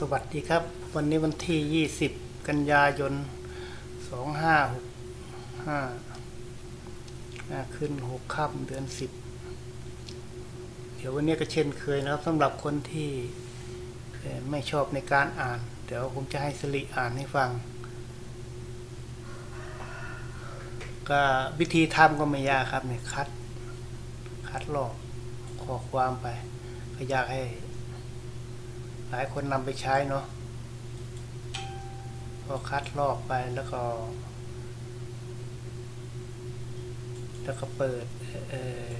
สวัสดีครับ วันนี้วันที่ 20 กันยายน 2565อ่าขึ้น 6ค่ำเดือน 10 เดี๋ยววันนี้ก็เช่นเคยนะครับสำหรับคนที่ไม่ชอบในการอ่าน เดี๋ยวผมจะให้สลิอ่านให้ฟัง ก็วิธีทำก็ไม่ยากครับเนี่ยคัด คัดลอกข้อความไป ก็อยากให้ หลายคนนำไปใช้เนาะพอคัดลอกไปแล้วก็ แล้วก็เปิดเออ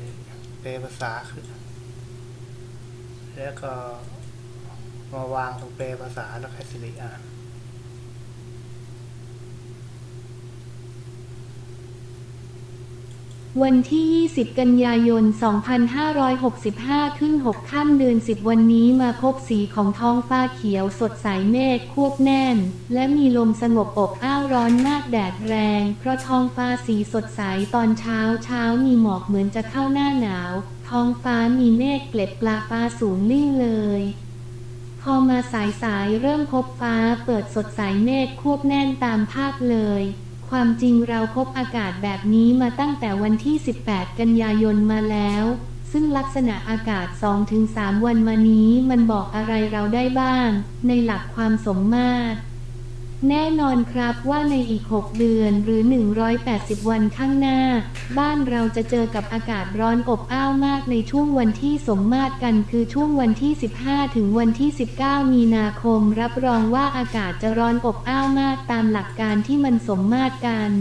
แปลภาษาขึ้นแล้วก็มาวางตรงเปลภาษาแล้วให้สิริอ่าน วันที่ 20 กันยายน 2565 ขึ้น6ค่ำเดือน 10 วันนี้มาพบสีของท้องฟ้าเขียวสดใสเมฆควบแน่น และมีลมสงบอบอ้าวร้อนมากแดดแรง เพราะท้องฟ้าสีสดใสตอนเช้าเช้ามีหมอกเหมือนจะเข้าหน้าหนาว ท้องฟ้ามีเมฆเกล็ดปลาฟ้าสูงลิ่งเลยพอมาสายสายเริ่มพบฟ้าเปิดสดใสเมฆควบแน่นตามภาพเลย ความจริงเราพบอากาศแบบนี้มาตั้งแต่วันที่ 18 กันยายนมาแล้ว ซึ่งลักษณะอากาศ 2-3 วันมานี้มันบอกอะไรเราได้บ้าง ในหลักความสมมาตร แน่นอนครับว่าในอีก 6 เดือนหรือ 180 วันข้างหน้า บ้านเราจะเจอกับอากาศร้อนอบอ้าวมากในช่วงวันที่สมมาตรกันคือช่วงวันที่ 15 ถึงวันที่ 19 มีนาคม รับรองว่าอากาศจะร้อนอบอ้าวมากตามหลักการที่มันสมมาตรกัน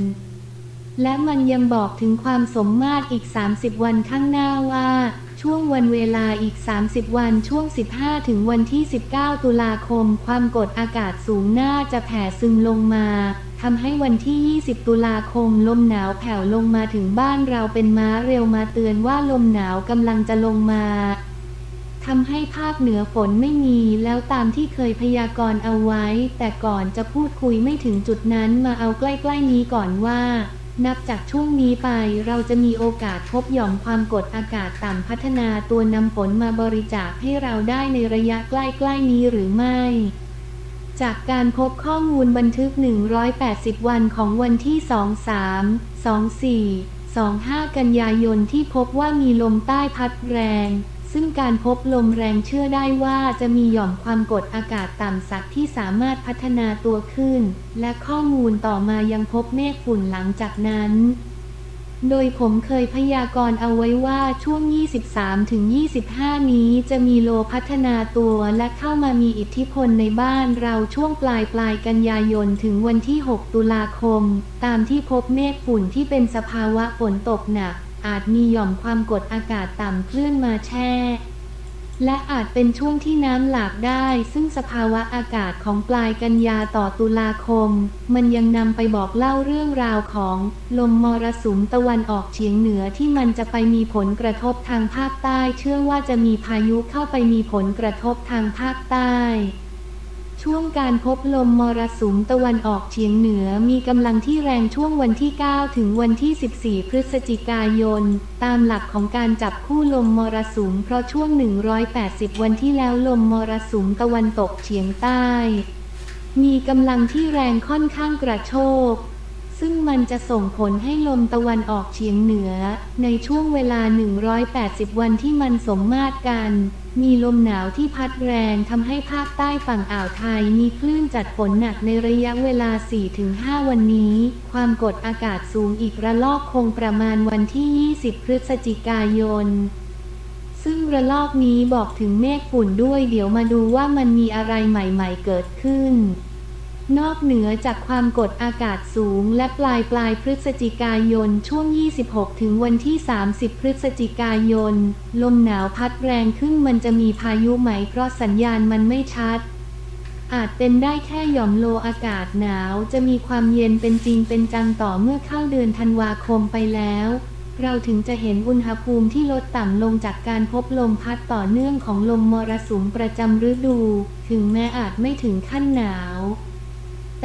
และมันยังบอกถึงความสมมาตรอีก 30 วันข้างหน้าว่า วันเวลาอีก 30 วันช่วง 15 ถึงวันที่ 19 ตุลาคม ความกดอากาศสูงน่าจะแผ่ซึมลงมาทำให้วันที่ 20 ตุลาคม ลมหนาวแผ่วลงมาถึงบ้านเราเป็นม้าเร็วมาเตือนว่าลมหนาวกำลังจะลงมาทำให้ภาคเหนือฝนไม่มีแล้วตามที่เคยพยากรณ์เอาไว้ แต่ก่อนจะพูดคุยไม่ถึงจุดนั้นมาเอาใกล้ ๆ นี้ก่อนว่า นับจากช่วงนี้ไปเราจะมีโอกาสพบหย่อมความกดอากาศต่ำพัฒนาตัวนำฝนมาบริจาคให้เราได้ในระยะใกล้ๆนี้หรือไม่ จากการพบข้อมูลบันทึก 180 วันของวันที่ 23 24 25 กันยายนที่พบว่ามีลมใต้พัดแรง ซึ่งการพบลมแรงเชื่อได้ว่าจะมีหย่อมความกดอากาศต่ำสักที่สามารถพัฒนาตัวขึ้น และข้อมูลต่อมายังพบเมฆฝุ่นหลังจากนั้น โดยผมเคยพยากรณ์เอาไว้ว่าช่วง 23-25 นี้จะมีโลพัฒนาตัวและเข้ามามีอิทธิพลในบ้านเราช่วงปลายปลายกันยายนถึงวันที่ 6 ตุลาคม ตามที่พบเมฆฝุ่นที่เป็นสภาวะฝนตกหนัก อาจมีหย่อมความกดอากาศต่ำเคลื่อนมาแช่ และอาจเป็นช่วงที่น้ำหลากได้ ซึ่งสภาวะอากาศของปลายกันยาต่อตุลาคม มันยังนำไปบอกเล่าเรื่องราวของลมมรสุมตะวันออกเฉียงเหนือที่มันจะไปมีผลกระทบทางภาคใต้ เชื่อว่าจะมีพายุเข้าไปมีผลกระทบทางภาคใต้ ช่วงการพบลมมรสุมตะวันออกเฉียงเหนือมีกำลังที่แรงช่วงวันที่ 9 ถึงวันที่ 14 พฤศจิกายน ตามหลักของการจับคู่ลมมรสุมเพราะช่วง 180 วันที่แล้วลมมรสุมตะวันตกเฉียงใต้ มีกำลังที่แรงค่อนข้างกระโชก ซึ่งมันจะส่งผลให้ลมตะวันออกเฉียงเหนือ ในช่วงเวลา 180 วันที่มันสมมาตรกัน มีลมหนาวที่พัดแรงทำให้ภาคใต้ฝั่งอ่าวไทยมีคลื่นจัดฝนหนักในระยะเวลา 4-5 วันนี้ ความกดอากาศสูงอีกระลอกคงประมาณวันที่ 20 พฤศจิกายนซึ่งระลอกนี้บอกถึงเมฆฝุ่นด้วยเดี๋ยวมาดูว่ามันมีอะไรใหม่ ๆ เกิดขึ้น นอกเหนือจากความกดอากาศสูงและปลายปลายพฤศจิกายนช่วง 26 ถึงวันที่ 30 พฤศจิกายน ลมหนาวพัดแรงขึ้นมันจะมีพายุไหมเพราะสัญญาณมันไม่ชัด อาจเป็นได้แค่หย่อมโลอากาศหนาวจะมีความเย็นเป็นจริงเป็นจังต่อเมื่อเข้าเดือนธันวาคมไปแล้ว เราถึงจะเห็นอุณหภูมิที่ลดต่ำลงจากการพบลมพัดต่อเนื่องของลมมรสุมประจำฤดู ถึงแม้อาจไม่ถึงขั้นหนาว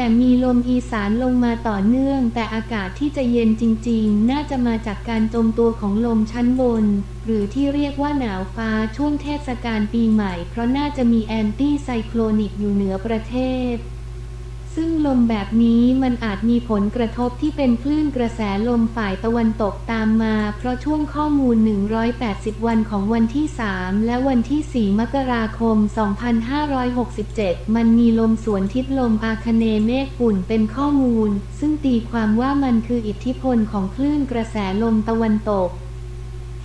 แต่มีลมอีสานลงมาต่อเนื่อง แต่อากาศที่จะเย็นจริงๆ น่าจะมาจากการจมตัวของลมชั้นบน หรือที่เรียกว่าหนาวฟ้าช่วงเทศกาลปีใหม่ เพราะน่าจะมีแอนตี้ไซโคลนิกอยู่เหนือประเทศ ซึ่งลมแบบนี้มันอาจมีผลกระทบที่เป็นคลื่นกระแสลมฝ่ายตะวันตกตามมา เพราะช่วงข้อมูล 180 วันของวันที่ 3 และวันที่ 4 มกราคม 2567 มันมีลมสวนทิศลมอาคเนเมฆฝุ่นเป็นข้อมูล ซึ่งตีความว่ามันคืออิทธิพลของคลื่นกระแสลมตะวันตก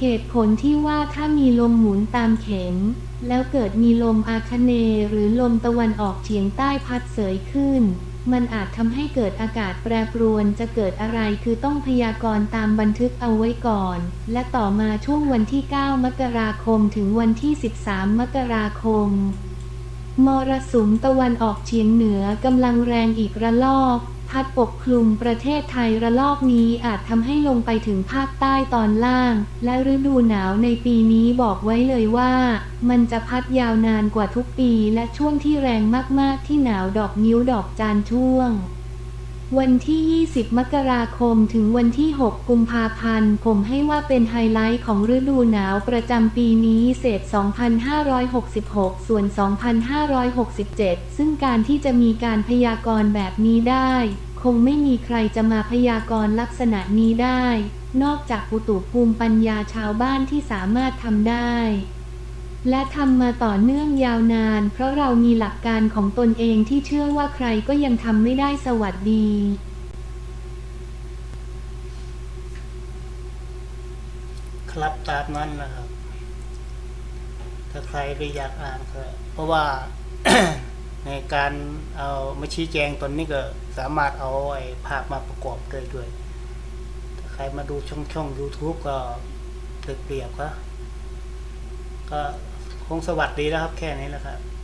เหตุผลที่ว่าถ้ามีลมหมุนตามเข็ม แล้วเกิดมีลมอาคเนหรือลมตะวันออกเฉียงใต้พัดเสยขึ้น มันอาจทำให้เกิดอากาศแปรปรวนจะเกิดอะไรคือต้องพยากรณ์ตามบันทึกเอาไว้ก่อน และต่อมาช่วงวันที่ 9 มกราคมถึงวันที่ 13 มกราคมมรสุมตะวันออกเฉียงเหนือกำลังแรงอีกระลอก พัดปกคลุมประเทศไทยระลอกนี้อาจทำให้ลงไปถึงภาคใต้ตอนล่าง และฤดูหนาวในปีนี้บอกไว้เลยว่า มันจะพัดยาวนานกว่าทุกปีและช่วงที่แรงมากๆที่หนาวดอกนิ้วดอกจานช่วง วันที่ 20 มกราคม ถึงวันที่ 6 กุมภาพันธ์ ผมให้ว่าเป็นไฮไลท์ของฤดูหนาวประจำปีนี้ เศษ 2566 ส่วน 2567 ซึ่งการที่จะมีการพยากรณ์แบบนี้ได้ คงไม่มีใครจะมาพยากรณ์ลักษณะนี้ได้ นอกจากอุตุภูมิปัญญาชาวบ้านที่สามารถทำได้ และทำมาต่อเนื่องยาวนาน เพราะเรามีหลักการของตนเองที่เชื่อว่าใครก็ยังทำไม่ได้สวัสดีครับตามนั้นนะครับ ถ้าใครได้อยากอ่านก็เพราะว่าในการเอามาชี้แจงตนนี้ก็สามารถเอาไอ้ภาพมาประกอบด้วยด้วย ถ้าใครมาดูช่องช่อง YouTube ก็เปรียบก็ก็ คงสวัสดีแล้วครับแค่นี้แล้วครับ